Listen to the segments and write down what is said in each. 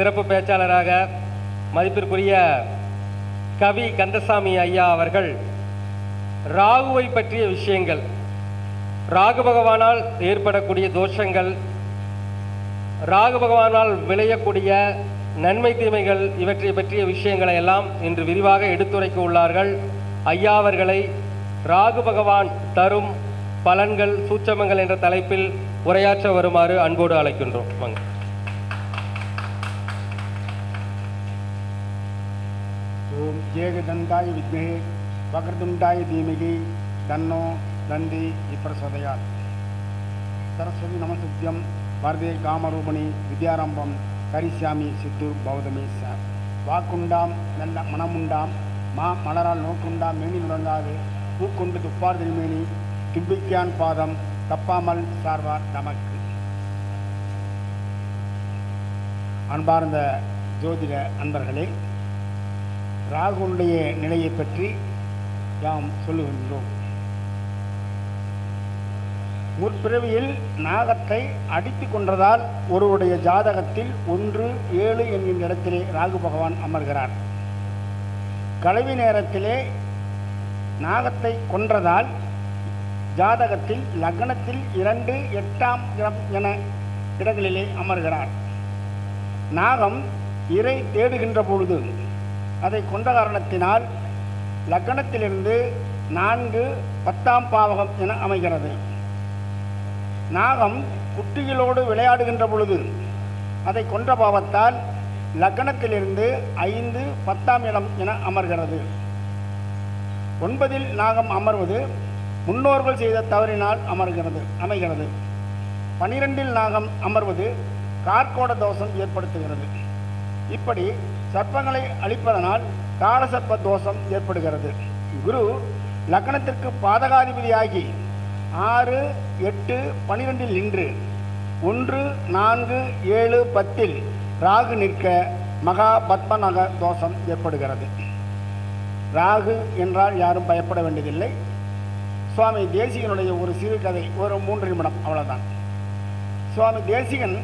சிறப்பு பேச்சாளராக மதிப்பிற்குரிய கவி கந்தசாமி ஐயா அவர்கள் ராகுவை பற்றிய விஷயங்கள். ராகு பகவானால் ஏற்படக்கூடிய தோஷங்கள் ராகு பகவானால் விளையக்கூடிய நன்மை தீமைகள் இவற்றை பற்றிய விஷயங்களை எல்லாம் இன்று விரிவாக எடுத்துரைக்க உள்ளார்கள். ஐயா அவர்களை ராகு பகவான் தரும் பலன்கள் சூட்சமங்கள் என்ற தலைப்பில் உரையாற்ற வருமாறு அன்போடு அழைக்கின்றோம். வாங்க. ஓம் வித்மகே வக்ரதுண்டாய தீமகி தன்னோ தந்தி இப்பிரசோதயார் சரஸ்வதி நமசத்தியம் வரதே காமரூபணி வித்யாரம்பம் கரிசாமி சித்தூர் பௌதமே ச வாக்குண்டாம் நல்ல மனமுண்டாம் மா மலரால் நோக்குண்டாம் மேனி முடங்காது பூக்கொண்டு துப்பார் திருமேனி தும்பிக்கான் பாதம் தப்பாமல் சார்வார் நமக்கு அன்பார்ந்த ஜோதிட அன்பர்களே ராகுனுடைய நிலையை பற்றி நாம் சொல்லுகின்றோம். முற்பிறவியில் நாகத்தை அடித்து கொன்றதால் ஒருவருடைய ஜாதகத்தில் ஒன்று ஏழு என்கின்ற இடத்திலே ராகு பகவான் அமர்கிறார். கலவி நேரத்திலே நாகத்தை கொன்றதால் ஜாதகத்தில் லக்னத்தில் இரண்டு எட்டாம் இடம் என இடங்களிலே அமர்கிறார். நாகம் இறை தேடுகின்ற பொழுது அதை கொண்ட காரணத்தினால் லக்கணத்திலிருந்து நான்கு பத்தாம் பாவகம் என அமைகிறது. நாகம் குட்டிகளோடு விளையாடுகின்ற பொழுது அதை கொன்ற பாவத்தால் லக்கணத்திலிருந்து ஐந்து பத்தாம் இடம் என அமர்கிறது. ஒன்பதில் நாகம் அமர்வது முன்னோர்கள் செய்த தவறினால் அமர்கிறது அமைகிறது. பனிரெண்டில் நாகம் அமர்வது கார்கோட தோஷம் ஏற்படுத்துகிறது. இப்படி சர்ப்பங்களை அழிப்பதனால் காலசர்ப்ப தோஷம் ஏற்படுகிறது. குரு லக்னத்திற்கு பாதகாதிபதியாகி ஆறு எட்டு பனிரெண்டில் நின்று ஒன்று நான்கு ஏழு பத்தில் ராகு நிற்க மகா பத்மநக தோஷம் ஏற்படுகிறது. ராகு என்றால் யாரும் பயப்பட வேண்டியதில்லை. சுவாமி தேசிகனுடைய ஒரு சிறு கதை ஒரு மூன்று நிமிடம் அவ்வளோதான் சுவாமி தேசிகன்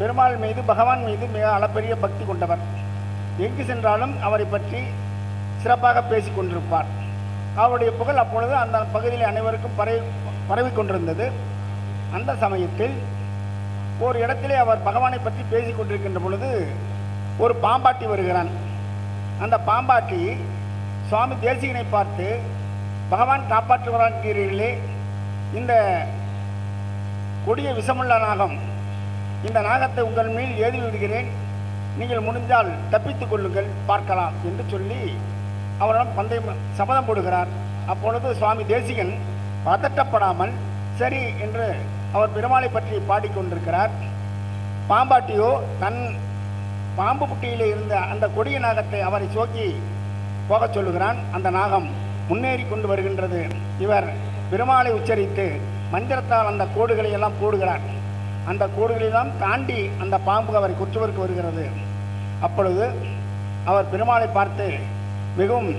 பெருமாள் மீது பகவான் மீது மிக அளப்பரிய பக்தி கொண்டவர். எங்கு சென்றாலும் அவரை பற்றி சிறப்பாக பேசிக் கொண்டிருப்பார். அவருடைய புகழ் அப்பொழுது அந்த பகுதியில் அனைவருக்கும் பரவி பரவி கொண்டிருந்தது. அந்த சமயத்தில் ஒரு இடத்திலே அவர் பகவானை பற்றி பேசி கொண்டிருக்கின்ற பொழுது ஒரு பாம்பாட்டி வருகிறான். அந்த பாம்பாட்டி சுவாமி தேசிகனை பார்த்து பகவான் காப்பாற்றுகிறார்களே இந்த கொடிய விஷமுள்ள நாகம் இந்த நாகத்தை உங்கள் மேல் ஏறி விடுகிறேன் நீங்கள் முடிந்தால் தப்பித்துக் கொள்ளுங்கள் பார்க்கலாம் என்று சொல்லி அவரிடம் பந்தயம் சபதம் போடுகிறார். அப்பொழுது சுவாமி தேசிகன் பதட்டப்படாமல் சரி என்று அவர் பெருமாளை பற்றி பாடிக்கொண்டிருக்கிறார். பாம்பாட்டியோ தன் பாம்பு புட்டியிலே இருந்த அந்த கொடிய நாகத்தை அவரை சோக்கி போகச் சொல்லுகிறான். அந்த நாகம் முன்னேறி கொண்டு வருகின்றது. இவர் பெருமாளை உச்சரித்து மந்திரத்தால் அந்த கோடுகளை எல்லாம் போடுகிறார். அந்த கோடுகளெல்லாம் தாண்டி அந்த பாம்பு அவரை குற்றுவருக்கு வருகிறது. அப்பொழுது அவர் பெருமாளை பார்த்து மிகவும்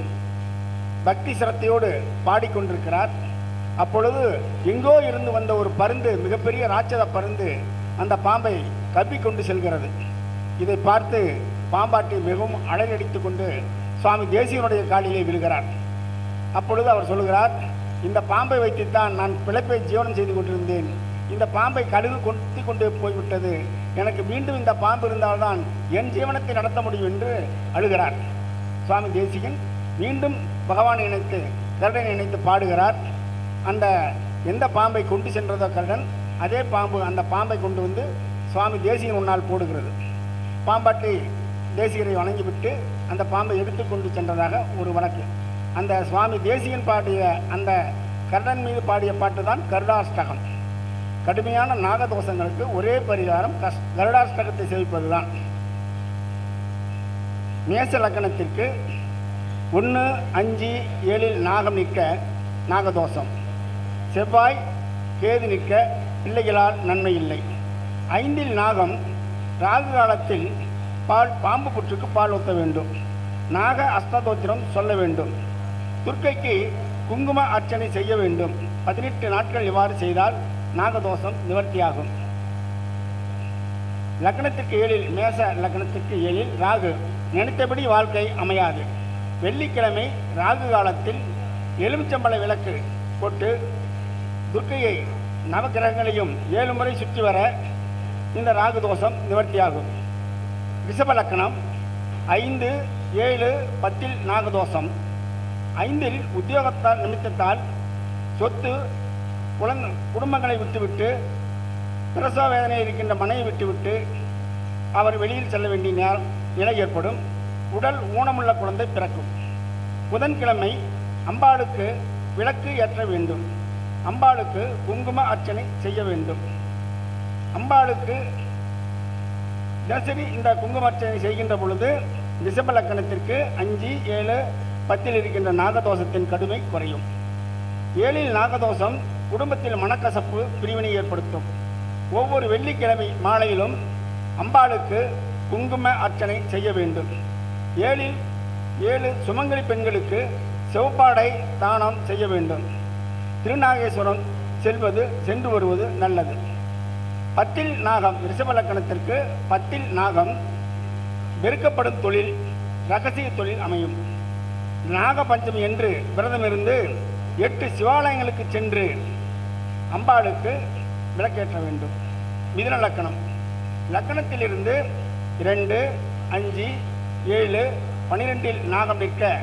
பக்தி சிரத்தையோடு பாடிக்கொண்டிருக்கிறார். அப்பொழுது எங்கோ இருந்து வந்த ஒரு பருந்து மிகப்பெரிய ராட்சத பருந்து அந்த பாம்பை கொண்டு செல்கிறது. இதை பார்த்து பாம்பாட்டி மிகவும் அழகடித்து கொண்டு சுவாமி தேசியனுடைய காலிலே விழுகிறார். அப்பொழுது அவர் சொல்லுகிறார் இந்த பாம்பை வைத்துத்தான் நான் பிழைப்பை ஜீவனம் செய்து கொண்டிருந்தேன். இந்த பாம்பை கழுகு கொத்தி கொண்டு போய்விட்டது. எனக்கு மீண்டும் இந்த பாம்பு இருந்தால்தான் என் ஜீவனத்தை நடத்த முடியும் என்று அழுகிறார். சுவாமி தேசிகன் மீண்டும் பகவானை நினைத்து கருடன் இணைத்து பாடுகிறார். அந்த எந்த பாம்பை கொண்டு சென்றதோ கருடன் அதே பாம்பு அந்த பாம்பை கொண்டு வந்து சுவாமி தேசிகன் முன்னால் போடுகிறது. பாம்பாட்டி தேசிகரை வணங்கிவிட்டு அந்த பாம்பை எடுத்துக்கொண்டு சென்றதாக ஒரு வழக்கு. அந்த சுவாமி தேசிகன் பாடிய அந்த கருடன் மீது பாடிய பாட்டு தான் கருடாஷ்டகம். கடுமையான நாகதோஷங்களுக்கு ஒரே பரிகாரம் கஷ் கருடாஷ்டகத்தை சேவிப்பது தான் மேச லக்கணத்திற்கு ஒன்று அஞ்சு ஏழில் நாகம் நிற்க நாகதோஷம். செவ்வாய் கேது நிற்க பிள்ளைகளால் நன்மை இல்லை. ஐந்தில் நாகம் ராகு காலத்தில் பால் பாம்பு புற்றுக்கு பால் ஊற்ற வேண்டும். நாக அஸ்ததோத்திரம் சொல்ல வேண்டும். துர்க்கைக்கு குங்கும அர்ச்சனை செய்ய வேண்டும். பதினெட்டு நாட்கள் இவ்வாறு செய்தால் நாகதோஷம் நிவர்த்தியாகும். லக்னத்திற்கு ஏழில் மேச லக்னத்திற்கு ஏழில் ராகு. நினைத்தபடி வாழ்க்கை அமையாது. வெள்ளிக்கிழமை ராகு காலத்தில் எலுமிச்சம்பழ விளக்கு போட்டு துர்க்கையை நவகிரகங்களையும் ஏழு முறை சுற்றி வர இந்த ராகு தோஷம் நிவர்த்தியாகும். ரிஷப லக்கணம் ஐந்து ஏழு பத்தில் நாகதோஷம். ஐந்தில் உத்தியோகத்தால் நிமித்தத்தால் சொத்து குழந்தை குடும்பங்களை விட்டுவிட்டு பிரசவ வேதனை இருக்கின்ற மனையை விட்டுவிட்டு அவர் வெளியில் செல்ல வேண்டிய நேரம் நிலை ஏற்படும். உடல் ஊனமுள்ள குழந்தை பிறக்கும். புதன்கிழமை அம்பாளுக்கு விளக்கு ஏற்ற வேண்டும். அம்பாளுக்கு குங்கும அர்ச்சனை செய்ய வேண்டும். அம்பாளுக்கு தினசரி இந்த குங்கும அர்ச்சனை செய்கின்ற பொழுது ரிஷப லக்கணத்திற்கு அஞ்சு ஏழு பத்தில் இருக்கின்ற நாகதோஷத்தின் கடுமை குறையும். ஏழில் நாகதோஷம் குடும்பத்தில் மனக்கசப்பு பிரிவினை ஏற்படுத்தும். ஒவ்வொரு வெள்ளிக்கிழமை மாலையிலும் அம்பாளுக்கு குங்கும அர்ச்சனை செய்ய வேண்டும். ஏழில் ஏழு சுமங்கலி பெண்களுக்கு செவ்வாடை தானம் செய்ய வேண்டும். திருநாகேஸ்வரம் செல்வது சென்று வருவது நல்லது. பத்தில் நாகம் ரிஷபலக்கணத்திற்கு பத்தில் நாகம் வெறுக்கப்படும் தொழில் ரகசிய தொழில் அமையும். நாகபஞ்சமி என்று விரதமிருந்து எட்டு சிவாலயங்களுக்கு சென்று அம்பாளுக்கு விளக்கேற்ற வேண்டும். மிதுன லக்கணம். லக்கணத்திலிருந்து இரண்டு அஞ்சு ஏழு பனிரெண்டில் நாகம் நிற்க.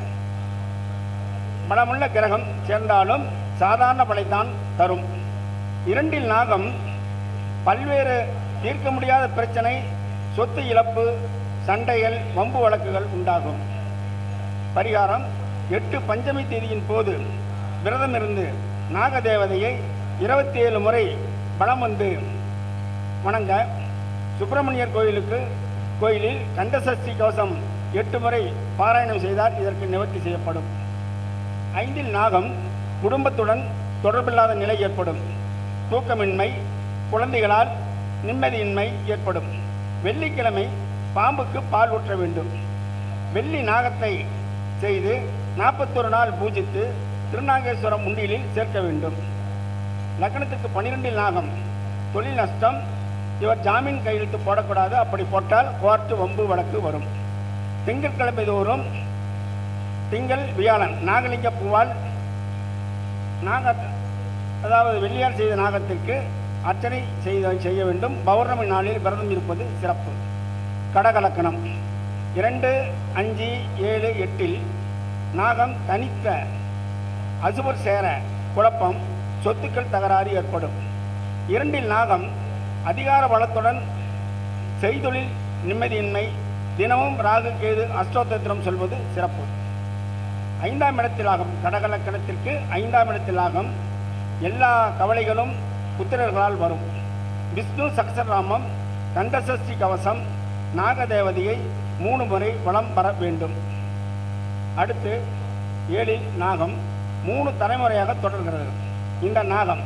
பலமுள்ள கிரகம் சேர்ந்தாலும் சாதாரண பலைத்தான் தரும். இரண்டில் நாகம் பல்வேறு தீர்க்க முடியாத பிரச்சனை சொத்து இழப்பு சண்டைகள் வம்பு வழக்குகள் உண்டாகும். பரிகாரம் எட்டு பஞ்சமி தேதியின் போது விரதமிருந்து நாகதேவதையை இருபத்தி ஏழு முறை பலம் வந்து வணங்க சுப்பிரமணியர் கோயிலுக்கு கோயிலில் கந்தசஷ்டி கவசம் எட்டு முறை பாராயணம் செய்தால் இதற்கு நிவர்த்தி செய்யப்படும். ஐந்தில் நாகம் குடும்பத்துடன் தொடர்பில்லாத நிலை ஏற்படும். தூக்கமின்மை குழந்தைகளால் நிம்மதியின்மை ஏற்படும். வெள்ளிக்கிழமை பாம்புக்கு பால் ஊற்ற வேண்டும். வெள்ளி நாகத்தை செய்து நாற்பத்தொரு நாள் பூஜித்து திருநாகேஸ்வரம் உண்டியலில் சேர்க்க வேண்டும். லக்னத்துக்கு பன்னிரெண்டில் நாகம் தொழில் நஷ்டம் இவர் ஜாமீன் கையெழுத்து போடக்கூடாது. அப்படி போட்டால் கோர்ட்டு வம்பு வழக்கு வரும். திங்கட்கிழமை தோறும் திங்கள் வியாழன் நாகலிங்க பூவால் நாக அதாவது வெள்ளியால் செய்த நாகத்திற்கு அர்ச்சனை செய்த செய்ய வேண்டும். பௌர்ணமி நாளில் விரதம் இருப்பது சிறப்பு. கடகலக்கணம். இரண்டு அஞ்சு ஏழு எட்டில் நாகம் தனித்த அசுபர் சேர குழப்பம். சொத்துக்கள் தகராறு ஏற்படும். இரண்டில் நாகம் அதிகார வளத்துடன் செய்தொழில் நிம்மதியின்மை தினமும் ராகு கேது அஷ்டோத்திரம் சொல்வது சிறப்பு. ஐந்தாம் இடத்திலாகும் கடகலக்கணத்திற்கு ஐந்தாம் இடத்திலாகும் எல்லா கவலைகளும் புத்திரர்களால் வரும். விஷ்ணு சக்சராமம் கந்தசஷ்டி கவசம் நாகதேவதையை மூணு முறை வலம் பெற வேண்டும். அடுத்து ஏழில் நாகம் மூணு தலைமுறையாக தொடர்கிறது. இந்த நாகம்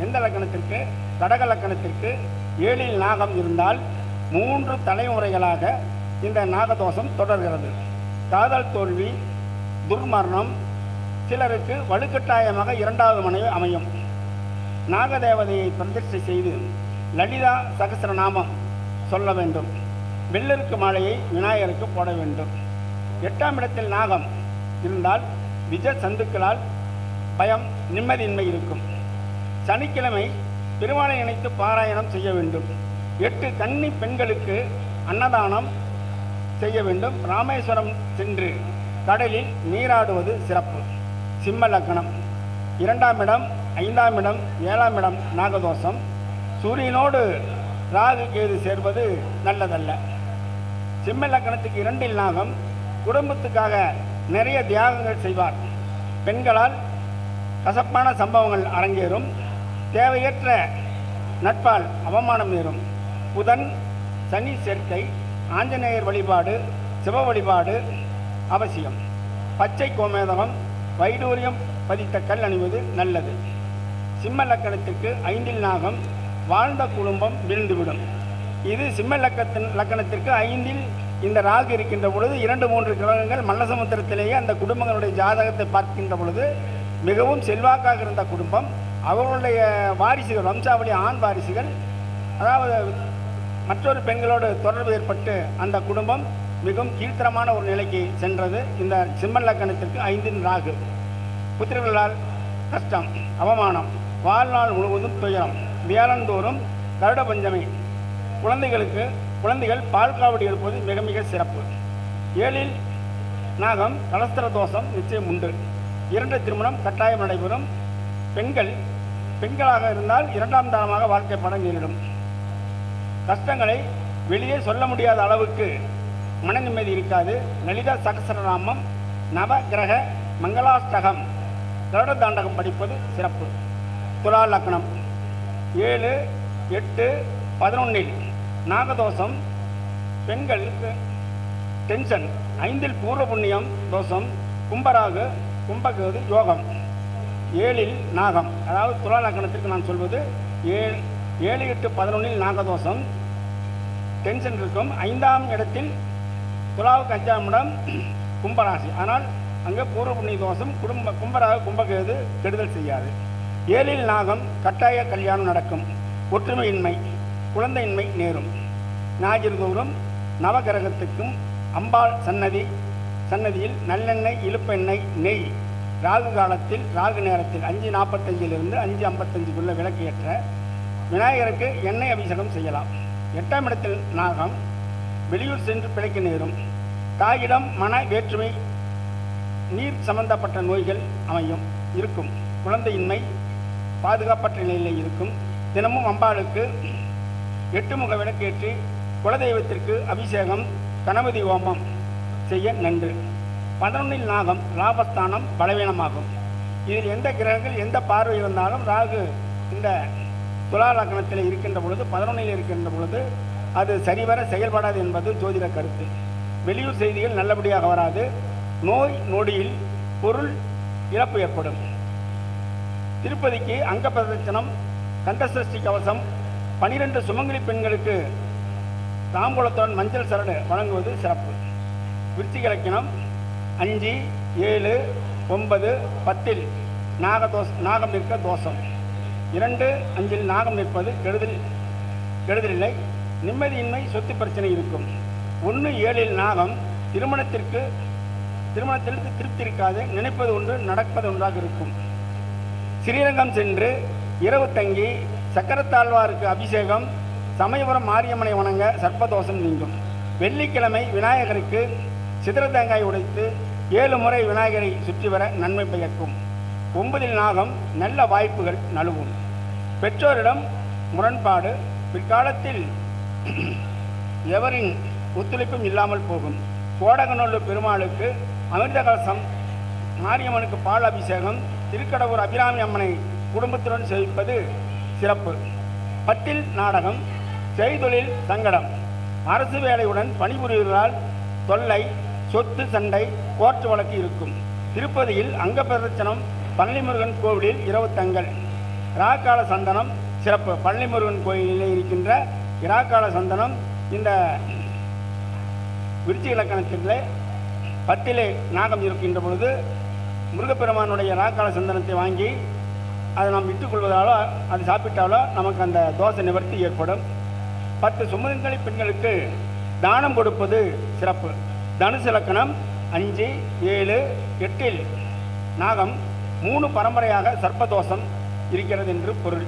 எந்த லக்கணத்திற்கு? கடக லக்கணத்திற்கு ஏழில் நாகம் இருந்தால் மூன்று தலைமுறைகளாக இந்த நாகதோஷம் தொடர்கிறது. காதல் தோல்வி துர்மரணம் சிலருக்கு வலுக்கட்டாயமாக இரண்டாவது மனைவி அமையும். நாகதேவதையை பிரதிஷ்டை செய்து லலிதா சகசிரநாமம் சொல்ல வேண்டும். வெள்ளருக்கு மாலையை விநாயகருக்கு போட வேண்டும். எட்டாம் இடத்தில் நாகம் இருந்தால் விஜ சந்துக்களால் பயம் நிம்மதியின்மை இருக்கும். சனிக்கிழமை பெருமாளை நினைத்து பாராயணம் செய்ய வேண்டும். எட்டு கன்னி பெண்களுக்கு அன்னதானம் செய்ய வேண்டும். ராமேஸ்வரம் சென்று கடலில் நீராடுவது சிறப்பு. சிம்ம லக்கணம் இரண்டாம் இடம் ஐந்தாம் இடம் ஏழாம் இடம் நாகதோஷம். சூரியனோடு ராகு கேது சேர்வது நல்லதல்ல. சிம்ம லக்கணத்துக்கு இரண்டில் நாகம் குடும்பத்துக்காக நிறைய தியாகங்கள் செய்வார். பெண்களால் கசப்பான சம்பவங்கள் அரங்கேறும். தேவையற்ற நட்பால் அவமானம் ஏறும். புதன் சனி சேர்க்கை ஆஞ்சநேயர் வழிபாடு சிவ வழிபாடு அவசியம். பச்சை கோமேதகம் வைடூரியம் பதித்த கல் அணிவது நல்லது. சிம்ம லக்கணத்திற்கு ஐந்தில் நாகம் வாழ்ந்த குடும்பம் வீழ்ந்துவிடும். இது சிம்ம லக்கத்தின் லக்கணத்திற்கு ஐந்தில் இந்த ராகு இருக்கின்ற பொழுது இரண்டு மூன்று கிரகங்கள் மல்லசமுத்திரத்திலேயே அந்த குடும்பங்களுடைய ஜாதகத்தை பார்க்கின்ற பொழுது மிகவும் செல்வாக்காக இருந்த குடும்பம் அவர்களுடைய வாரிசுகள் வம்சாவளி ஆண் வாரிசுகள் அதாவது மற்றொரு பெண்களோடு தொடர்பு ஏற்பட்டு அந்த குடும்பம் மிகவும் கீழ்த்தரமான ஒரு நிலைக்கு சென்றது. இந்த சிம்மன் லக்கணத்திற்கு ஐந்தின் ராகு. புத்திரர்களால் கஷ்டம் அவமானம் வாழ்நாள் முழுவதும் துயரம் வியாழந்தோறும் கருட பஞ்சமி. குழந்தைகளுக்கு குழந்தைகள் பால் காவடி எடுப்பது மிக மிக சிறப்பு. ஏழில் நாகம் கலஸ்தர தோஷம் நிச்சயம் உண்டு. இரண்டு திருமணம் கட்டாயம் நடைபெறும். பெண்கள் பெண்களாக இருந்தால் இரண்டாம் தானமாக வாழ்க்கை பணம் நேரிடும் கஷ்டங்களை வெளியே சொல்ல முடியாத அளவுக்கு மன நிம்மதி இருக்காது. லலிதா சகசரநாமம் நவ கிரக மங்களாஷ்டகம் கருட தாண்டகம் படிப்பது சிறப்பு. துலா லக்னம். ஏழு எட்டு பதினொன்றில் நாகதோஷம் பெண்களுக்கு டென்ஷன் ஐந்தில் பூர்வ புண்ணியம் தோஷம் கும்பராகு கும்பகேது யோகம். ஏழில் நாகம். அதாவது துலா லக்னத்திற்கு நான் சொல்வது ஏழு ஏழு எட்டு பதினொன்றில் நாகதோஷம். டென்ஷன் இருக்கும். ஐந்தாம் இடத்தில் துலாவுக்கு அஞ்சாம் இடம் கும்பராசி. ஆனால் அங்கே பூர்வ புண்ணிய தோஷம் குடும்ப கும்பராக கும்பகேது கெடுதல் செய்யாது. ஏழில் நாகம் கட்டாய கல்யாணம் நடக்கும். ஒற்றுமையின்மை குழந்தையின்மை நேரும். ஞாயிறு தோறும் நவகிரகத்துக்கும் அம்பாள் சன்னதி சன்னதியில் நல்லெண்ணெய் இழுப்பெண்ணெய் நெய் ராகு காலத்தில் ராகு நேரத்தில் அஞ்சு நாற்பத்தஞ்சிலிருந்து அஞ்சு ஐம்பத்தஞ்சுக்குள்ள விளக்கு ஏற்ற விநாயகருக்கு எண்ணெய் அபிஷேகம் செய்யலாம். எட்டாம் இடத்தில் நாகம் வெளியூர் சென்று பிழைக்க நேரும். தாயிடம் மன வேற்றுமை நீர் சம்பந்தப்பட்ட நோய்கள் அமையும் இருக்கும். குழந்தையின்மை பாதுகாப்பற்ற நிலையில் இருக்கும். தினமும் அம்பாளுக்கு எட்டு முக விளக்கேற்றி குலதெய்வத்திற்கு அபிஷேகம் கணபதி ஹோமம் செய்ய நன்று. பதினொன்றில் நாகம் லாபஸ்தானம் பலவீனமாகும். இதில் எந்த கிரகங்கள் எந்த பார்வை இருந்தாலும் ராகு இந்த துலா லக்னத்தில் இருக்கின்ற பொழுது பதினொன்றில் இருக்கின்ற பொழுது அது சரிவர செயல்படாது என்பது ஜோதிட கருத்து. வெளியூர் செய்திகள் நல்லபடியாக வராது. நோய் நொடியில் பொருள் இழப்பு ஏற்படும். திருப்பதிக்கு அங்க பிரதட்சணம் கந்தசஷ்டி கவசம் பனிரெண்டு சுமங்கலி பெண்களுக்கு தாம்பூலத்துடன் மஞ்சள் சரடு வழங்குவது சிறப்பு. விருச்சிக அஞ்சு ஏழு ஒன்பது பத்தில் நாகதோஷ் நாகம் நிற்க தோஷம். இரண்டு அஞ்சில் நாகம் நிற்பது கெடுதல் கெடுதலில்லை. நிம்மதியின்மை சொத்து பிரச்சனை இருக்கும். ஒன்று ஏழில் நாகம் திருமணத்திற்கு திருமணத்திற்கு திருப்தி இருக்காது. நினைப்பது ஒன்று நடப்பது ஒன்றாக இருக்கும். ஸ்ரீரங்கம் சென்று இரவு தங்கி சக்கரத்தாழ்வாருக்கு அபிஷேகம் சமயபுரம் மாரியம்மனை வணங்க சர்ப்பதோஷம் நீங்கும். வெள்ளிக்கிழமை விநாயகருக்கு சித்திர தேங்காய் உடைத்து ஏழு முறை விநாயகரை சுற்றி வர நன்மை பயக்கும் ஒன்பதில் நாகம் நல்ல வாய்ப்புகள் நழுவும். பெற்றோரிடம் முரண்பாடு பிற்காலத்தில் எவரின் ஒத்துழைப்பும் இல்லாமல் போகும். கோடகநல்லூர் பெருமாளுக்கு அமிர்த கலசம் மாரியம்மனுக்கு பால் அபிஷேகம் திருக்கடவுர் அபிராமி அம்மனை குடும்பத்துடன் சேவிப்பது சிறப்பு. பத்தில் நாடகம் செய்தொழில் சங்கடம். அரசு வேலையுடன் பணிபுரிவதால் தொல்லை சொத்து சண்டை கோர்ட்டு வழக்கு இருக்கும். திருப்பதியில் அங்கப்பிரதட்சணம் பழனிமுருகன் கோவிலில் இரவு தங்கல் இராக்கால சந்தனம் சிறப்பு. பழனிமுருகன் கோயிலில் இருக்கின்ற இராக்கால சந்தனம் இந்த விருச்சி இலக்கணத்தில் பத்திலே நாகம் இருக்கின்ற பொழுது முருகப்பெருமானுடைய ராக்கால சந்தனத்தை வாங்கி அதை நாம் விட்டுக்கொள்வதாலோ அது சாப்பிட்டாலோ நமக்கு அந்த தோசை நிவர்த்தி ஏற்படும். பத்து சுமதங்களை பெண்களுக்கு தானம் கொடுப்பது சிறப்பு. தனுசு இலக்கணம் அஞ்சு ஏழு எட்டில் நாகம் மூணு பரம்பரையாக சர்ப்பதோஷம் இருக்கிறது என்று பொருள்.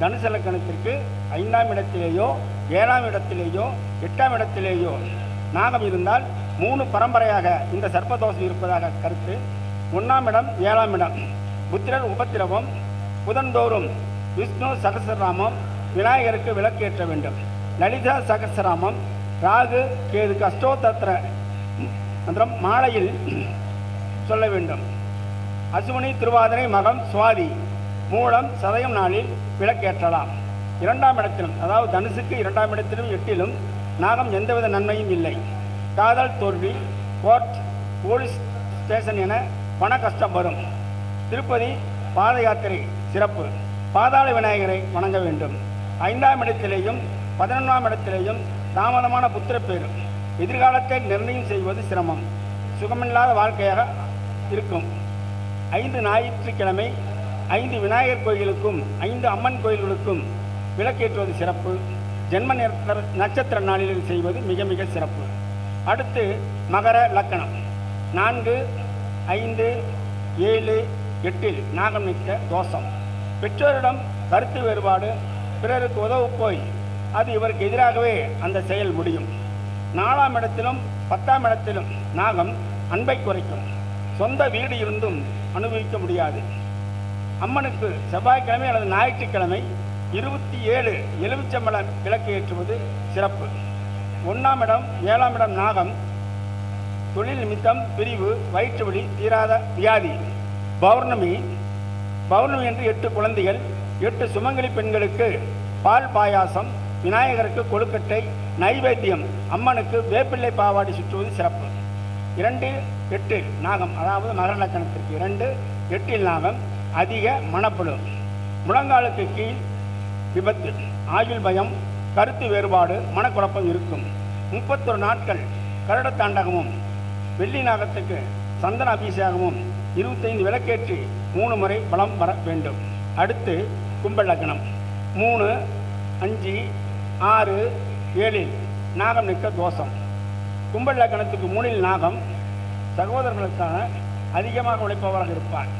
தனுசு இலக்கணத்திற்கு ஐந்தாம் இடத்திலேயோ ஏழாம் இடத்திலேயோ எட்டாம் இடத்திலேயோ நாகம் இருந்தால் மூணு பரம்பரையாக இந்த சர்ப்பதோஷம் இருப்பதாக கருத்து. ஒன்றாம் இடம் ஏழாம் இடம். புத்திரர் உபத்திரவம் புதன்தோறும் விஷ்ணு சகசரநாமம் விநாயகருக்கு விளக்கேற்ற வேண்டும். லலிதா சகசரநாமம் ராகு கேது அஷ்டோத்தத்திர அப்புறம் மாலையில் சொல்ல வேண்டும். அசுவனி திருவாதிரை மகம் சுவாதி மூலம் சதயம் நாளில் விளக்கேற்றலாம். இரண்டாம் இடத்திலும் அதாவது தனுசுக்கு இரண்டாம் இடத்திலும் எட்டிலும் நாகம் எந்தவித நன்மையும் இல்லை. காதல் தோல்வி கோர்ட் போலீஸ் ஸ்டேஷன் என பண கஷ்டம் வரும். திருப்பதி பாத யாத்திரை சிறப்பு. பாதாள விநாயகரை வணங்க வேண்டும். ஐந்தாம் இடத்திலேயும் பதினொன்றாம் இடத்திலேயும் தாமதமான புத்திரப்பேறு. எதிர்காலத்தை நிர்ணயம் செய்வது சிரமம். சுகமில்லாத வாழ்க்கையாக இருக்கும். ஐந்து ஞாயிற்றுக்கிழமை ஐந்து விநாயகர் கோயிலுக்கும் ஐந்து அம்மன் கோயில்களுக்கும் விளக்கேற்றுவது சிறப்பு. ஜென்ம நட்சத்திர நட்சத்திர நாளில் செய்வது மிக மிக சிறப்பு. அடுத்து மகர லக்கணம். நான்கு ஐந்து ஏழு எட்டில் நாகம் நிற்க தோஷம். பெற்றோரிடம் கருத்து வேறுபாடு பிறருக்கு உதவு போய் அது இவருக்கு எதிராகவே அந்த செயல் முடியும். நாலாம் இடத்திலும் பத்தாம் இடத்திலும் நாகம் அன்பை குறைக்கும். சொந்த வீடு இருந்தும் அனுபவிக்க முடியாது. அம்மனுக்கு செவ்வாய்க்கிழமை அல்லது ஞாயிற்றுக்கிழமை இருபத்தி ஏழு எலுமிச்சம்பழம் விளக்கு ஏற்றுவது சிறப்பு. ஒன்றாம் இடம் ஏழாம் இடம் நாகம். தொழில் நிமித்தம் பிரிவு வயிற்று வழி தீராத வியாதி. பௌர்ணமி. பௌர்ணமி என்று எட்டு குழந்தைகள் எட்டு சுமங்கலி பெண்களுக்கு பால் பாயாசம் விநாயகருக்கு கொழுக்கட்டை நைவேத்தியம். அம்மனுக்கு வேப்பிள்ளை பாவாடி சுற்றுவது சிறப்பு. இரண்டு எட்டு நாகம் அதாவது மகர லக்கணத்திற்கு இரண்டு எட்டில் நாகம் அதிக மனப்புழு. முழங்காலுக்கு கீழ் விபத்து ஆயுள் பயம் கருத்து வேறுபாடு மனக்குழப்பம் இருக்கும். முப்பத்தொரு நாட்கள் கருடத்தாண்டகமும் வெள்ளி நாகத்துக்கு சந்தன அபிஷேகமும் இருபத்தைந்து விளக்கேற்றி மூணு முறை பலம் வர வேண்டும். அடுத்து கும்ப லக்னம். மூணு அஞ்சு ஆறு ஏழில் நாகம் நிற்க தோஷம். கும்ப லக்னத்துக்கு மூணில் நாகம் சகோதரர்களுக்கான அதிகமாக உழைப்பவராக இருப்பார்.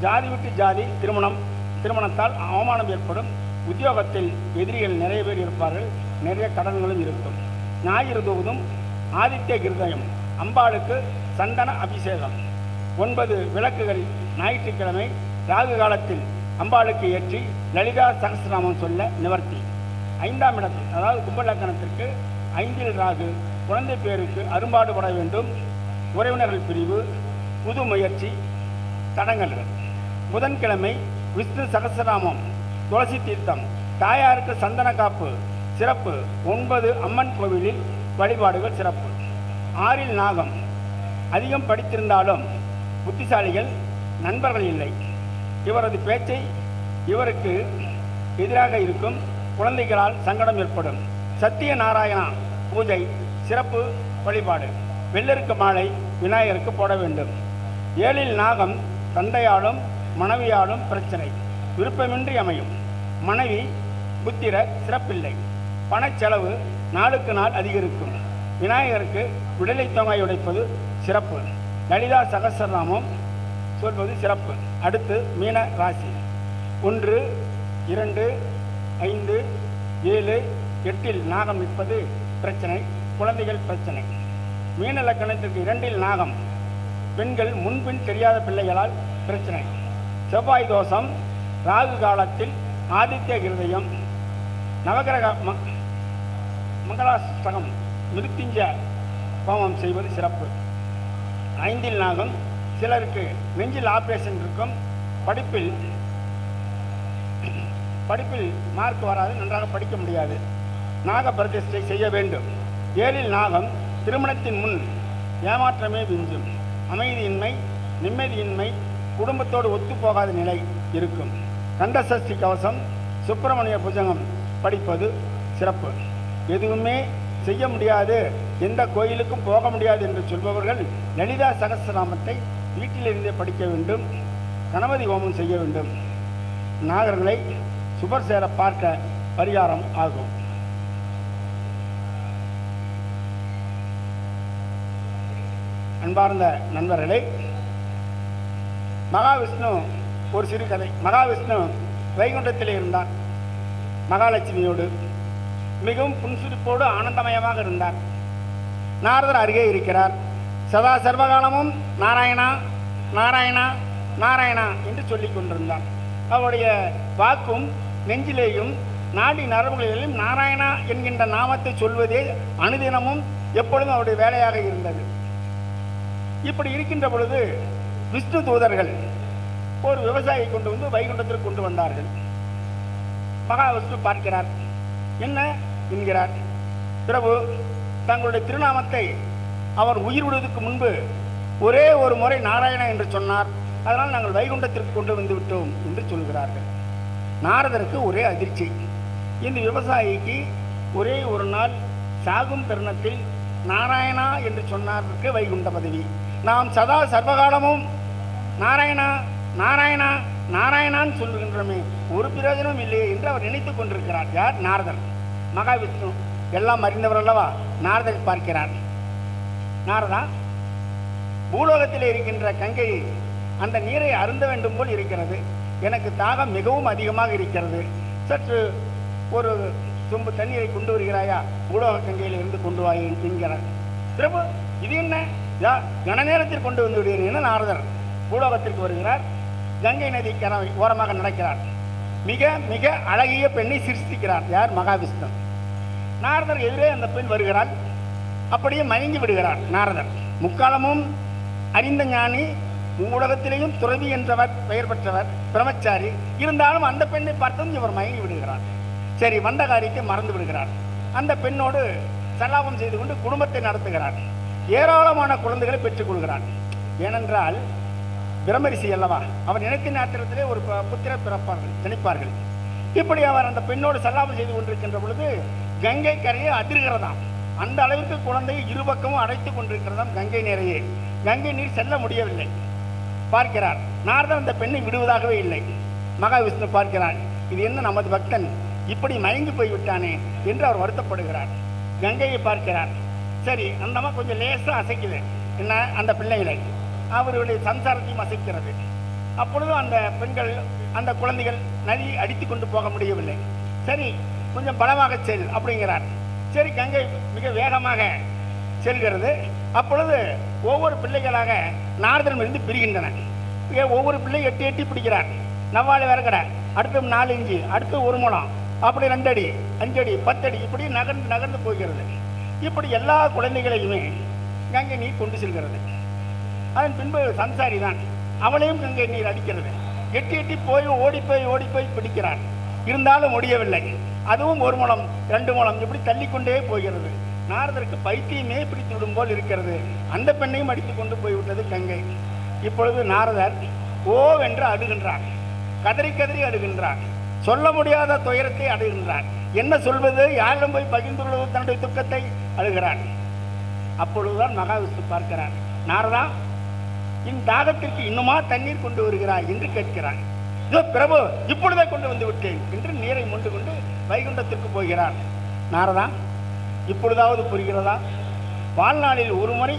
ஜாதி விட்டு ஜாதி திருமணம் திருமணத்தால் அவமானம் ஏற்படும். உத்தியோகத்தில் எதிரிகள் நிறைய பேர் இருப்பார்கள். நிறைய கடன்களும் இருக்கும். ஞாயிறு தொகுதும் ஆதித்ய கிருதயம் அம்பாளுக்கு சந்தன அபிஷேகம். ஒன்பது விளக்குகள் ஞாயிற்றுக்கிழமை ராகு காலத்தில் அம்பாளுக்கு ஏற்றி லலிதா சகசிரநாமம் சொல்ல நிவர்த்தி. ஐந்தாம் இடத்தில் அதாவது கும்பலக்கணத்திற்கு ஐந்தில் ராகு குழந்தை பேருக்கு அரும்பாடுபட வேண்டும் உறவினர்கள் பிரிவு புது முயற்சி தடங்கல்கள். புதன்கிழமை விஷ்ணு சகசராமம் துளசி தீர்த்தம் தாயாருக்கு சந்தன காப்பு சிறப்பு. ஒன்பது அம்மன் கோவிலில் வழிபாடுகள் சிறப்பு. ஆறில் நாகம். அதிகம் படித்திருந்தாலும் புத்திசாலிகள் நண்பர்கள் இல்லை. இவரது பேச்சை இவருக்கு எதிராக இருக்கும் குழந்தைகளால் சங்கடம் ஏற்படும். சத்திய நாராயணா பூஜை சிறப்பு வழிபாடு. வெள்ளருக்கு மாலை விநாயகருக்கு போட வேண்டும். ஏழில் நாகம் தந்தையாலும் மனைவியாலும் பிரச்சனை. விருப்பமின்றி அமையும். மனைவி புத்திர சிறப்பில்லை. பணச்செலவு நாளுக்கு நாள் அதிகரிக்கும். விநாயகருக்கு விடலை தொகை உடைப்பது சிறப்பு. லலிதா சகசரநாமம் சொல்வது சிறப்பு. அடுத்து மீன ராசி. ஒன்று இரண்டு ஐந்து ஏழு எட்டில் நாகம் நிற்பது பிரச்சனை குழந்தைகள் பிரச்சனை. மீன லக்கணத்திற்கு இரண்டில் நாகம். பெண்கள் முன்பின் தெரியாத பிள்ளைகளால் பிரச்சனை. செவ்வாய் தோஷம் ராகு காலத்தில் ஆதித்ய கிருதயம் நவகிரக ம மங்களாஷ்டகம் மிருத்திஞ்ச ஹோமம் செய்வது சிறப்பு. ஐந்தில் நாகம். சிலருக்கு நெஞ்சில் ஆப்ரேஷன் இருக்கும் படிப்பில் படிப்பில் மார்க் வராது நன்றாக படிக்க முடியாது. நாக பிரதிஷ்டை செய்ய வேண்டும். ஏழில் நாகம் திருமணத்தின் முன் ஏமாற்றமே விஞ்சும். அமைதியின்மை நிம்மதியின்மை குடும்பத்தோடு ஒத்துப்போகாத நிலை இருக்கும். கண்டசஷ்டி கவசம் சுப்பிரமணிய புஜங்கம் படிப்பது சிறப்பு. எதுவுமே செய்ய முடியாது எந்த கோயிலுக்கும் போக முடியாது என்று சொல்பவர்கள் லலிதா சகசிரநாமத்தை வீட்டிலிருந்தே படிக்க வேண்டும் கணபதி ஹோமம் செய்ய வேண்டும். நாகர்களை சுபர் சேர பார்க்க பரிகாரம் ஆகும். அன்பார்ந்த நண்பர்களே மகாவிஷ்ணு ஒரு சிறு கதை. மகாவிஷ்ணு வைகுண்டத்தில் இருந்தார். மகாலட்சுமியோடு மிகவும் புன்சுரிப்போடு ஆனந்தமயமாக இருந்தார். நாரதர் அருகே இருக்கிறார். சதா சர்வகாலமும் நாராயணா நாராயணா நாராயணா என்று சொல்லிக் கொண்டிருந்தார். அவருடைய வாக்கும் நெஞ்சிலேயும் நாடி நரம்புகளிலும் நாராயணா என்கின்ற நாமத்தை சொல்வதே அனுதினமும் எப்பொழுதும் அவருடைய வேலையாக இருந்தது. இப்படி இருக்கின்ற பொழுது விஷ்ணு தூதர்கள் ஒரு விவசாயியை கொண்டு வந்து வைகுண்டத்திற்கு கொண்டு வந்தார்கள். மகாவிஷ்ணு பார்க்கிறார் என்ன? என்கிறார். பிரபு தங்களுடைய திருநாமத்தை அவர் உயிர் விடுவதற்கு முன்பு ஒரே ஒரு முறை நாராயணா என்று சொன்னார். அதனால் நாங்கள் வைகுண்டத்திற்கு கொண்டு வந்து விட்டோம் என்று சொல்கிறார்கள். நாரதருக்கு ஒரே அதிர்ச்சி. இந்த விவசாயிக்கு ஒரே ஒரு நாள் சாகும் தருணத்தில் நாராயணா என்று சொன்னாருக்கு வைகுண்ட பதவி. நாம் சதா சர்வகாலமும் நாராயணா நாராயணா நாராயணான்னு சொல்லுகின்றோமே ஒரு பிரயோஜனம் இல்லையே என்று அவர் நினைத்து கொண்டிருக்கிறார். யார்? நாரதர். மகாவிஷ்ணு. எல்லாம் அறிந்தவர் அல்லவா நாரதர் பார்க்கிறார். நாரதா பூலோகத்தில் இருக்கின்ற கங்கை அந்த நீரை அருந்த வேண்டும் போல் இருக்கிறது. எனக்கு தாகம் மிகவும் அதிகமாக இருக்கிறது. சற்று ஒரு சொம்பு தண்ணீரை கொண்டு வருகிறாயா? ஊடக கங்கையில் இருந்து கொண்டு வாய் என்கிறார். பிரபு இது என்ன? யா கன நேரத்தில் கொண்டு வந்து விடுகிறேன் நாரதர் பூலோகத்திற்கு வருகிறார். கங்கை நதி கரை ஓரமாக நடக்கிறார். மிக மிக அழகிய பெண்ணை சிருஷ்டிக்கிறார். யார்? மகாவிஷ்ணு. நாரதர் எதிரே அந்த பெண் வருகிறாள். அப்படியே மயங்கி விடுகிறார் நாரதர். முக்காலமும் அறிந்த ஞானி உலகத்திலேயும் துறவி என்றவர் பெயர் பெற்றவர் பிரம்மச்சாரி. இருந்தாலும் அந்த பெண்ணை பார்த்ததும் இவர் மயங்கி விடுகிறார். சரி வந்த காரியத்தை மறந்து விடுகிறார். அந்த பெண்ணோடு சல்லாபம் செய்து கொண்டு குடும்பத்தை நடத்துகிறார். ஏராளமான குழந்தைகளை பெற்றுக் கொள்கிறார். ஏனென்றால் பிரம்மரிசி அல்லவா? அவர் நினைத்த நேரத்திலே ஒரு புத்திர பிறப்பார்கள் நினைப்பார்கள் இப்படி அவர் அந்த பெண்ணோடு சல்லாபம் செய்து கொண்டிருக்கின்ற பொழுது கங்கை கரையை அதிர்கிறதாம். அந்த அளவிற்கு குழந்தையை இருபக்கமும் அடைத்துக் கொண்டிருக்கிறதாம் கங்கை நீரையே. கங்கை நீர் செல்ல முடியவில்லை. பார்க்கிறார். நாரதன் அந்த பெண்ணை விடுவதாகவே இல்லை. மகாவிஷ்ணு பார்க்கிறார் இது என்ன நமது பக்தன்? இப்படி மயங்கி போய் விட்டானே என்று அவர் வருத்தப்படுகிறார். கங்கையை பார்க்கிறார் சரி அந்தம்மா கொஞ்சம் லேசாக அசைக்குது என்ன அந்த பிள்ளைகளை? அவருடைய சம்சாரத்தையும் அசைக்கிறது. அப்பொழுதும் அந்த பெண்கள் அந்த குழந்தைகள் நதி அடித்து கொண்டு போக முடியவில்லை. சரி கொஞ்சம் பலமாக செல் அப்படிங்கிறார். சரி கங்கை மிக வேகமாக செல்கிறது. அப்பொழுது ஒவ்வொரு பிள்ளைகளாக நாரதனிலிருந்து பிரிகின்றன ஒவ்வொரு பிள்ளை எட்டி எட்டி பிடிக்கிறார். நவ்வாழை விறகடை அடுத்து நாலு இஞ்சு அடுத்து ஒரு முழம் அப்படி ரெண்டடி அஞ்சடி பத்தடி இப்படி நகர்ந்து நகர்ந்து போகிறது. இப்படி எல்லா குழந்தைகளையுமே கங்கை நீர் கொண்டு செல்கிறது. அதன் பின்பு சம்சாரி தான். அவளையும் கங்கை நீர் அடிக்கிறது. எட்டி எட்டி போய் ஓடி போய் ஓடி போய் பிடிக்கிறான் இருந்தாலும் முடியவில்லை அதுவும் ஒரு முழம் ரெண்டு முழம் இப்படி தள்ளிக்கொண்டே போகிறது. நாரதருக்கு பைத்தியமே பிடித்து விடும் போல் இருக்கிறது. அந்த பெண்ணையும் அடித்து கொண்டு போய்விட்டது கங்கை. இப்பொழுது நாரதர் ஓ என்று அழுகின்றார் கதறி கதறி அடுகின்றார். சொல்ல முடியாத துயரத்தை அடைகின்றார். என்ன சொல்வது? யாரிடம் போய் பகிர்ந்து கொள்வது தன்னுடைய துக்கத்தை அழுகிறார் அப்பொழுதுதான் மகாவிஷ்ணு பார்க்கிறார். நாரதா என் தாகத்திற்கு இன்னுமா தண்ணீர் கொண்டு வருகிறாய் என்று கேட்கிறார். இதோ பிரபு இப்பொழுதே கொண்டு வந்து விட்டேன் என்று நீரை மொண்டு கொண்டு வைகுண்டத்திற்கு போகிறார். நாரதா இப்பொழுதாவது புரிகிறதா? வாழ்நாளில் ஒரு முறை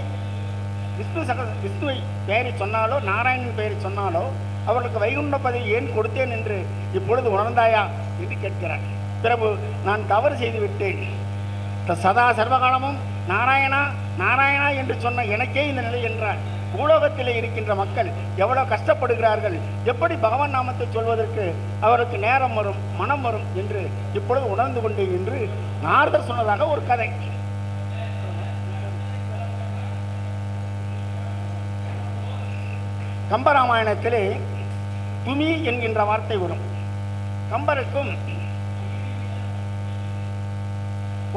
விஷ்ணு சக விஷ்ணுவை பெயரை சொன்னாலோ நாராயணன் பெயரை சொன்னாலோ அவர்களுக்கு வைகுண்ட பதவி ஏன் கொடுத்தேன் என்று இப்பொழுது உணர்ந்தாயா என்று கேட்கிறார். பிரபு நான் தவறு செய்து விட்டேன். த- சதா சர்வகாலமும் நாராயணா நாராயணா என்று சொன்ன எனக்கே இந்த நிலை என்றார். பூலோகத்திலே இருக்கின்ற மக்கள் எவ்வளவு கஷ்டப்படுகிறார்கள் எப்படி பகவான் நாமத்தை சொல்வதற்கு அவருக்கு நேரம் வரும் மனம் வரும் என்று இப்பொழுது உணர்ந்து கொண்டேன் என்று நாரதர் சொன்னதாக ஒரு கதை. கம்பராமாயணத்திலே துமி என்கின்ற வார்த்தை வரும். கம்பருக்கும்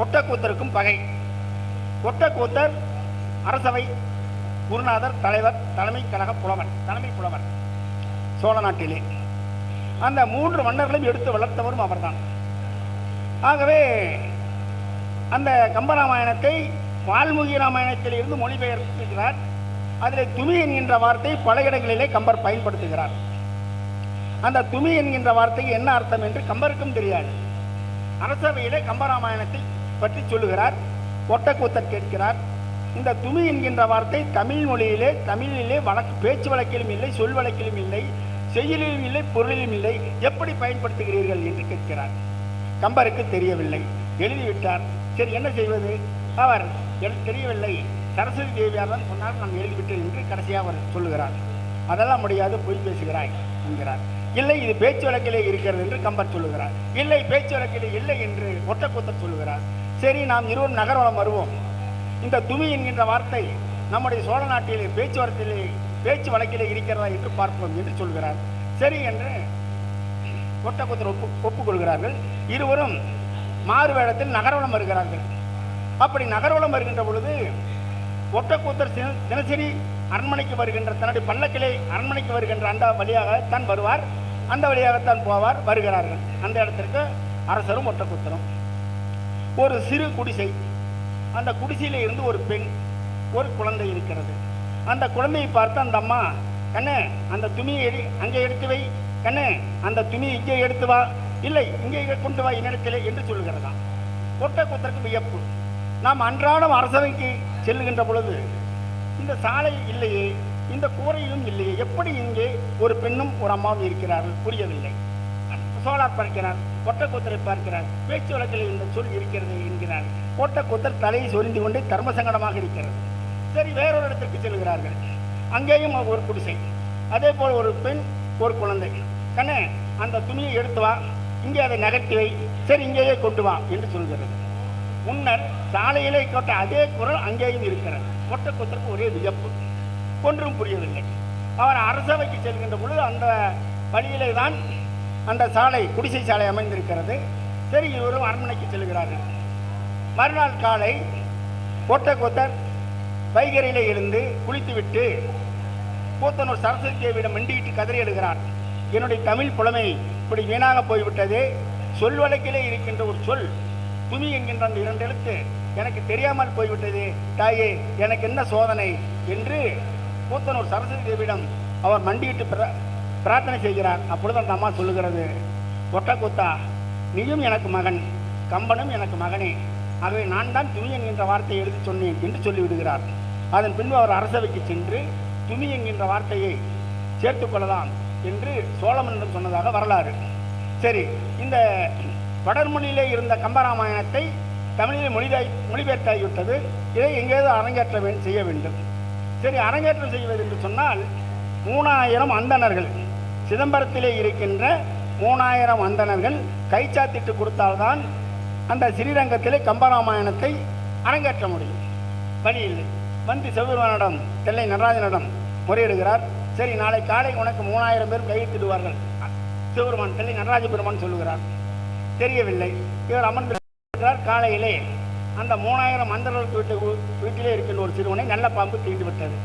ஒட்டக்கூத்தருக்கும் பகை. ஒட்டக்கூத்தர் அரசவை குருநாதர் தலைவர் தலைமை கழக புலவன் தலைமை புலவன் சோழ நாட்டிலே. அந்த மூன்று மன்னர்களையும் எடுத்து வளர்த்தவரும் அவர்தான். ஆகவே அந்த கம்பராமாயணத்தை வால்மீகி ராமாயணத்திலிருந்து மொழிபெயர்க்கிறார். அதில் துமி என்கின்ற வார்த்தை பல இடங்களிலே கம்பர் பயன்படுத்துகிறார். அந்த துமி என்கின்ற வார்த்தைக்கு என்ன அர்த்தம் என்று கம்பருக்கும் தெரியாது. அரசவையிலே கம்பராமாயணத்தை பற்றி சொல்லுகிறார் ஒட்டக்கூத்தர் கேட்கிறார் இந்த துமி என்கின்ற வார்த்தை தமிழ் மொழியிலே தமிழிலே வழக்கு பேச்சு வழக்கிலும் இல்லை சொல் வழக்கிலும் இல்லை செயலிலும் இல்லை பொருளிலும் இல்லை. எப்படி பயன்படுத்துகிறீர்கள் என்று கேட்கிறார். கம்பருக்கு தெரியவில்லை. எழுதிவிட்டார். சரி என்ன செய்வது? அவர் எனக்கு தெரியவில்லை. சரஸ்வதி தேவியார் தான் சொன்னார் நான் எழுதிவிட்டேன் என்று கடைசியாக அவர் சொல்லுகிறார். அதெல்லாம் முடியாது பொய் பேசுகிறாய் என்கிறார். இல்லை இது பேச்சு வழக்கிலே இருக்கிறது என்று கம்பர் சொல்லுகிறார். இல்லை பேச்சு வழக்கிலே இல்லை என்று ஒட்டக்கூத்தர் சொல்லுகிறார். சரி நாம் இருவரும் நகர்வலம் வருவோம். இந்த துமி என்கின்ற வார்த்தை நம்முடைய சோழ நாட்டிலே பேச்சுவார்த்தையிலே பேச்சு வழக்கிலே இருக்கிறதா என்று பார்ப்போம் என்று சொல்கிறார். சரி என்று ஒட்டக்கூத்தர் ஒப்பு ஒப்புக்கொள்கிறார்கள். இருவரும் மாறு வேடத்தில் நகர்வலம் வருகிறார்கள். அப்படி நகர்வலம் வருகின்ற பொழுது ஒட்டக்கூத்தர் தினசரி அரண்மனைக்கு வருகின்ற தன்னுடைய பல்லக்கிலே அரண்மனைக்கு வருகின்ற அந்த வழியாகத்தான் வருவார். அந்த வழியாகத்தான் போவார் வருகிறார்கள். அந்த இடத்திற்கு அரசரும் ஒட்டக்கூத்தரும் ஒரு சிறு குடிசை அந்த குடிசையில் இருந்து ஒரு பெண் ஒரு குழந்தை இருக்கிறது. அந்த குழந்தையை பார்த்து அந்த அம்மா கண்ணு அந்த துணியை எடு அங்கே எடுத்து வை. கண்ணு அந்த துணியை இங்கே எடுத்து வா. இல்லை இங்கே கொண்டு வா என்னிடத்திலே என்று சொல்லுகிறதா கொட்டை கொத்தருக்கு வியப்பு. நாம் அன்றாடம் அரசவைக்கு செல்லுகின்ற பொழுது இந்த சாலை இல்லையே இந்த கூரையும் இல்லையே எப்படி இங்கே ஒரு பெண்ணும் ஒரு அம்மாவும் இருக்கிறார்கள்? புரியவில்லை. சோலார் பார்க்கிறார் ஒட்டக்கூத்தரை பார்க்கிறார் பேச்சு வழக்கில் இந்த சொல் இருக்கிறது என்கிறார்கள் போட்ட கொத்தர் தலையை சொரிந்து கொண்டு தர்ம சங்கடமாக இருக்கிறது. சரி வேறொரு இடத்திற்கு செல்கிறார்கள். அங்கேயும் ஒரு குடிசை. அதே போல் ஒரு பெண் ஒரு குழந்தை. கண்ணே அந்த துணியை எடுத்து வா. இங்கே அதை நகர்த்தி வை. சரி இங்கேயே கொண்டு வா என்று சொல்கிறது. முன்னர் சாலையிலே கேட்ட அதே குரல் அங்கேயும் இருக்கிறது. ஒட்டக்கூத்தருக்கு ஒரே வியப்பு. ஒன்றும் புரியவில்லை. அவர் அரசவைக்கு செல்கின்ற பொழுது அந்த வழியிலே தான் அந்த சாலை குடிசை சாலை அமைந்திருக்கிறது. சரி இருவரும் அரண்மனைக்கு செல்கிறார்கள். மறுநாள் காலை ஒட்டக்கூத்தர் வைகரையிலே எழுந்து குளித்துவிட்டு கூத்தனூர் சரஸ்வதி தேவியிடம் மண்டியிட்டு கதறி எழுகிறார். என்னுடைய தமிழ் புலமை இப்படி வீணாக போய்விட்டது. சொல் வழக்கிலே இருக்கின்ற ஒரு சொல் துணி என்கின்ற அந்த இரண்டு எழுத்து எனக்கு தெரியாமல் போய்விட்டது. தாயே எனக்கு என்ன சோதனை? என்று கூத்தனூர் சரஸ்வதி தேவியிடம் அவர் மண்டியிட்டு பிர- பிரார்த்தனை செய்கிறார். அப்பொழுது அந்த அம்மா சொல்லுகிறது ஒட்டக்கூத்தா நீயும் எனக்கு மகன் கம்பனும் எனக்கு மகனே. ஆகவே நான் தான் துணி என்கின்ற வார்த்தையை எடுத்து சொன்னேன் என்று சொல்லிவிடுகிறார். அதன் பின்பு அவர் அரசவைக்கு சென்று துணி என்கின்ற வார்த்தையை சேர்த்துக் கொள்ளலாம் என்று சோழமனிடம் சொன்னதாக வரலாறு. சரி இந்த வடமொழியிலே இருந்த கம்பராமாயணத்தை தமிழில் மொழிதாய் மொழிபெயர்த்தாகிவிட்டது. இதை எங்கேயாவது அரங்கேற்ற செய்ய வேண்டும். சரி அரங்கேற்றம் செய்வது என்று சொன்னால் மூணாயிரம் அந்தணர்கள் சிதம்பரத்திலே இருக்கின்ற மூணாயிரம் அந்தணர்கள் கைச்சாத்திட்டு கொடுத்தால்தான் அந்த ஸ்ரீரங்கத்திலே கம்பராமாயணத்தை அரங்கேற்ற முடியும். வழி இல்லை வந்து செவ்வருவனிடம் தெல்லை நடராஜனிடம் முறையிடுகிறார். சரி நாளை காலை உனக்கு மூணாயிரம் பேர் கையெழுத்திடுவார்கள். சிவபெருமான் தெல்லை நடராஜ பெருமான் சொல்லுகிறார். தெரியவில்லை. இவர் அமர்ந்திருக்கிறார் காலையிலே அந்த மூணாயிரம் மந்திரர்கள் வீட்டு வீட்டிலே இருக்கின்ற ஒரு சிறுவனை நல்ல பாம்பு தீண்டு விட்டது.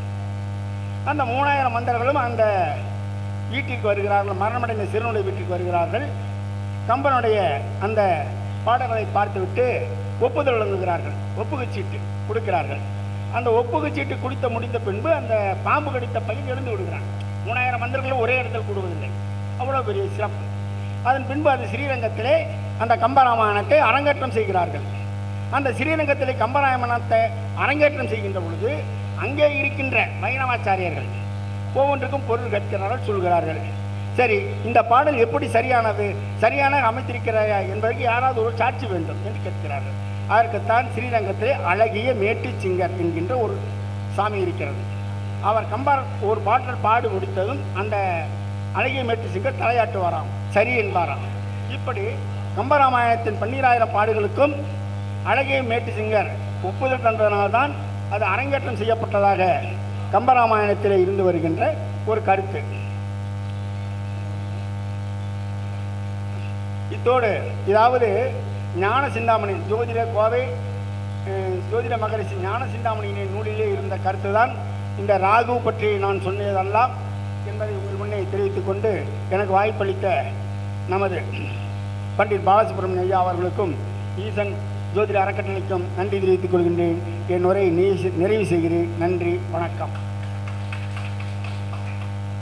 அந்த மூணாயிரம் மந்திரர்களும் அந்த வீட்டிற்கு வருகிறார்கள். மரணமடைந்த சிறுவனுடைய வீட்டிற்கு வருகிறார்கள். கம்பனுடைய அந்த பாடல்களை பார்த்துவிட்டு ஒப்புதல் வழங்குகிறார்கள். ஒப்புகை சீட்டு கொடுக்கிறார்கள். அந்த ஒப்புகை சீட்டு குடித்த முடித்த பின்பு அந்த பாம்பு கடித்த பையன் எழுந்து விடுகிறான். மூணாயிரம் மந்திரங்களும் ஒரே இடத்தில் கூடுவதில்லை. அவ்வளோ பெரிய சிறப்பு. அதன் பின்பு அது ஸ்ரீரங்கத்திலே அந்த கம்பராமாயணத்தை அரங்கேற்றம் செய்கிறார்கள். அந்த ஸ்ரீரங்கத்திலே கம்பராமாயணத்தை அரங்கேற்றம் செய்கின்ற பொழுது அங்கே இருக்கின்ற வைணவாச்சாரியர்கள் ஒவ்வொன்றுக்கும் பொருள் கற்கிறார்கள் சொல்கிறார்கள். சரி இந்த பாடல் எப்படி சரியானது சரியான அமைத்திருக்கிறாயா என்பதற்கு யாராவது ஒரு சாட்சி வேண்டும் என்று கேட்கிறார்கள். அதற்குத்தான் ஸ்ரீரங்கத்திலே அழகிய மேட்டு சிங்கர் என்கின்ற ஒரு சாமி இருக்கிறது. அவர் கம்பார் ஒரு பாட்டில் பாடு முடித்ததும் அந்த அழகிய மேட்டு சிங்கர் தலையாட்டுவாராம் சரி என்பாராம். இப்படி கம்பராமாயணத்தின் பன்னிராயிரம் பாடுகளுக்கும் அழகிய மேட்டு சிங்கர் ஒப்புதல் தந்ததனால்தான் அது அரங்கேற்றம் செய்யப்பட்டதாக கம்பராமாயணத்திலே இருந்து வருகின்ற ஒரு கருத்து. இத்தோடு இதாவது ஞான சிந்தாமணி ஜோதிட கோவை ஜோதிட மகரிஷி ஞான சிந்தாமணியின் நூலிலே இருந்த கருத்து தான் இந்த ராகு பற்றி நான் சொன்னதெல்லாம் என்பதை உங்கள் முன்னே தெரிவித்துக் கொண்டு எனக்கு வாய்ப்பளித்த நமது பண்டிட் பாலசுப்ரமணிய ஐயா அவர்களுக்கும் ஈசன் ஜோதிட அறக்கட்டளைக்கும் நன்றி தெரிவித்துக் கொள்கின்றேன். என் உரை நிறைவு செய்கிறேன். நன்றி வணக்கம்.